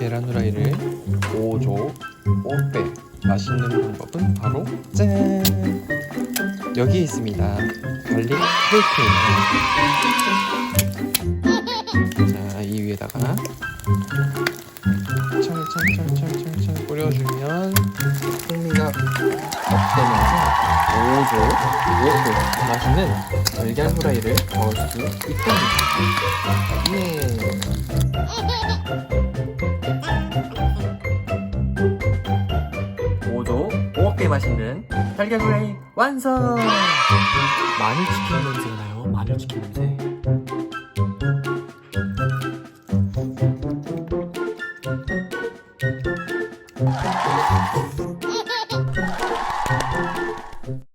계란 후라이를 5조 5배 맛있는 방법은 바로 짠! 여기 있습니다. 갈릭 프로테인 자 이 위에다가 철철철철철철 뿌려주면 풍미가 업되면서 오조 무엇도 맛있는 달걀 후라이를 먹을 수 있답니다 예. 오조 오억개 맛있는 달걀 후라이 완성! 마늘 치킨 냄새가 나요. 마늘 치킨 냄새.